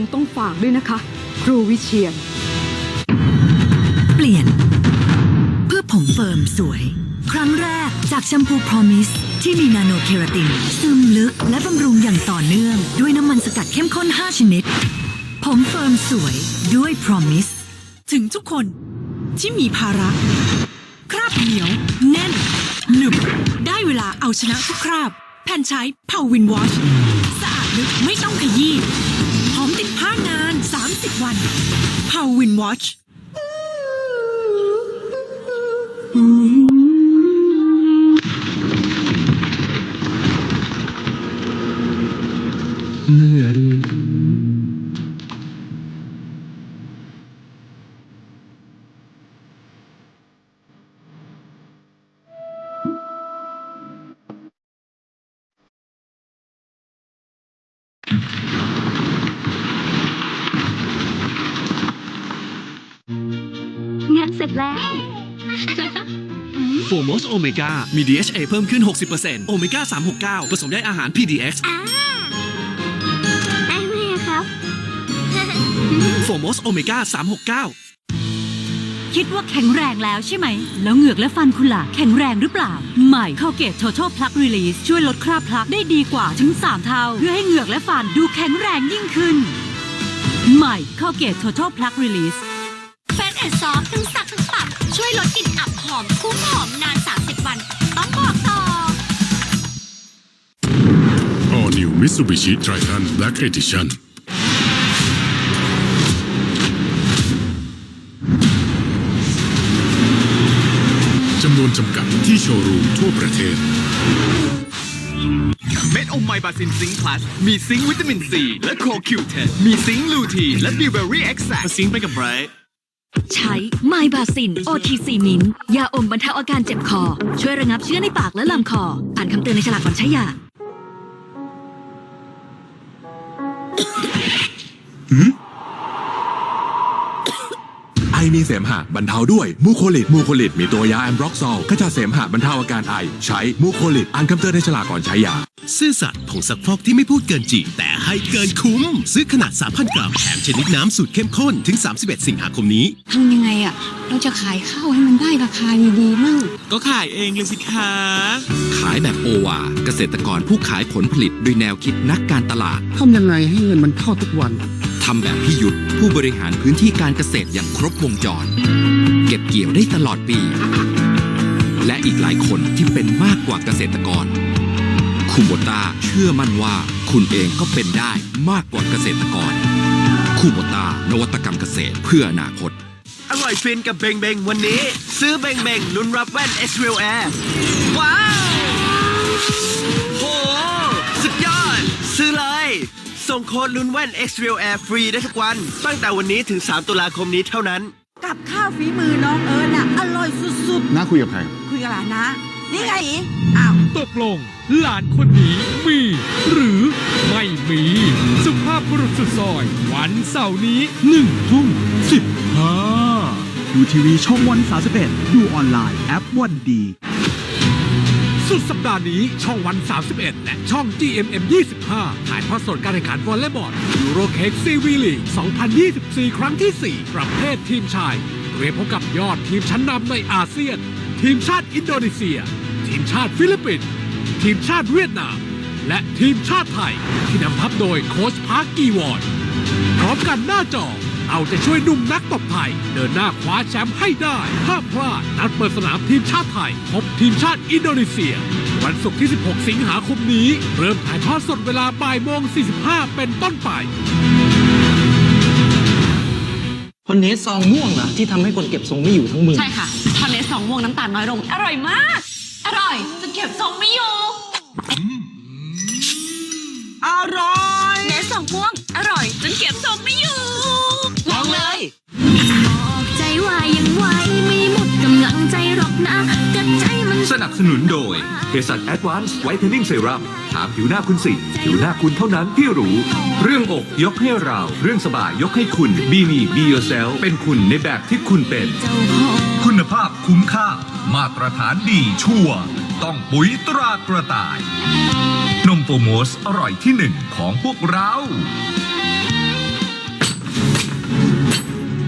งต้องฝากด้วยนะคะ ครูวิเชียน เปลี่ยน เพื่อผมเฟิร์มสวย ครั้งแรกจากแชมพู Promise ที่มีนาโนเคราติน ซึมลึกและบำรุงอย่างต่อเนื่อง ด้วยน้ำมันสกัดเข้มข้น 5 ชนิด ผมเฟิร์มสวยด้วย Promise ถึงทุกคนที่มีภาระ คราบเหนียว แน่น หนึบ ได้เวลาเอาชนะทุกคราบ แผ่นใช้เผา วันเผาวินวอช เสร็จแล้ว โฟมอสโอเมก้ามี DHA เพิ่มขึ้น 60%โอเมก้า369 ผสมได้อาหาร PDX อ่าได้ไหมอะครับ โฟมอสโอเมก้า369คิดว่าแข็งแรงแล้วใช่ไหม แล้วเหงือกและฟันคุณล่ะ แข็งแรงหรือเปล่า ใหม่เข้าเกต Total Plug Release ช่วยลดคราบพลักได้ดีกว่าถึง 3 เท่า เพื่อให้เหงือกและฟันดูแข็งแรงยิ่งขึ้น ใหม่เข้าเกต Total Plug Release เฟสแอนด์ซอฟ Mitsubishi Triton Black Edition จำนวนจำกัดที่โชว์รูมทั่วประเทศ เม็ดอมไมบาซินซิงค์พลัสมีซิงค์วิตามินซีและโคคิวเทนมีซิงค์ลูทีนและบิวเบอรี่เอ็กซ์แซมาซิงค์ไปกับไบรท์ใช้ไมบาซิน OTC มินยาอมบรรเทาอาการเจ็บคอ ช่วยระงับเชื้อในปากและลำคอ อ่านคำเตือนในฉลากก่อนใช้ยา อมีเสมหะบรรเทาด้วยมูโคลิดมูโคลิดมีตัวยาแอมบร็อกซอลขจัดเสมหะบรรเทาอาการไอ ใช้มูโคลิดอ่านคำเตือนในฉลากก่อนใช้ยา ซื่อสัตย์ผงซักฟอกที่ไม่พูดเกินจริงแต่ให้เกินคุ้ม ซื้อขนาด 3,000 กรัมแถมชนิดน้ำสูตรเข้มข้นถึง 31 สิงหาคมนี้ทำยังไงอะเราจะขายข้าวให้มันได้ราคาดีๆมั่งก็ขายเองเลยสิคะขายแบบโอวาเกษตรกรผู้ขายผลผลิตด้วยแนวคิดนักการตลาดทำยังไงให้เงินมันเข้าทุกวัน ทำแบบพี่ยุทธผู้บริหารพื้นที่การเกษตรอย่างครบวงจร เก็บเกี่ยวได้ตลอดปี และอีกหลายคนที่เป็นมากกว่าเกษตรกรคูโบตาเชื่อมั่นว่าคุณเองก็เป็นได้มากกว่าเกษตรกรคูโบตานวัตกรรมเกษตรเพื่ออนาคต อร่อยฟินกับเบงเบงวันนี้ ซื้อเบงเบงลุ้นรับแว่น s r e a l Air ว้าว ส่งโค้ดลุ้นแว่น s r e a l Air ฟรีได้ทุกวัน ตั้งแต่วันนี้ถึง 3 ตุลาคมนี้เท่านั้น กับข้าวฝีมือน้องเอิญน่ะอร่อยสุดน้าคุยกับใคร ๆ คุยกับหลานนะ นี่ไงอีอ้าว ตกลง หลานคนนี้มี หรือไม่มี สุภาพบุรุษสุดซอย วันเสาร์นี้หนึ่งทุ่มสิบห้า ดูทีวีช่องวัน31ดูออนไลน์แอปวันดี สุดสัปดาห์นี้ช่องวัน 31 และช่อง GMM 25 ถ่ายทอดสดการแข่งขันวอลเลย์บอลยูโรเค้กซีวีลีก2024 ครั้งที่ 4 ประเภททีมชาย เรียพบกับยอดทีมชั้นนำในอาเซียน ทีมชาติอินโดนีเซีย ทีมชาติฟิลิปปินส์ทีมชาติเวียดนาม และทีมชาติไทย ที่นำทัพโดยโค้ชพาร์กีวอนพร้อมกันหน้าจอ เอาใจะช่วยหนุ่มนักตบไทย เดินหน้าคว้าแชมป์ให้ได้ห้ามพลาดนัดเปิดสนามทีมชาติไทย พบทีมชาติอินโดนีเซีย วันศุกร์ที่ 16 สิงหาคมนี้ เริ่มถ่ายทอดสดเวลาบ่ายโมง 45 เป็นต้นไปคนเนสซองม่วงเหรอที่ทำให้คนเก็บทรงไม่อยู่ทั้งมือ ใช่ค่ะทอนเนสสองม่วงน้ำตาลน้อยลง อร่อยมาก อร่อยจนเก็บทรงไม่อยู่อร่อยเนสสองม่วง อร่อยจนเก็บทรงไม่อยู่ บสนุนโดยเฮสันแอดวานซ์ไวท์เทนนิ่งเซรั่มถามผิวหน้าคุณสิ ผิวหน้าคุณเท่านั้นที่รู้ เรื่องอกยกให้เรา เรื่องสบายยกให้คุณบีมีบีโอเซลเป็นคุณในแบบที่คุณเป็น คุณภาพคุ้มค่า มาตรฐานดีชัวต้องปุ๋ยตรากระต่าย นมโฟโมสอร่อยที่หนึ่งของพวกเรา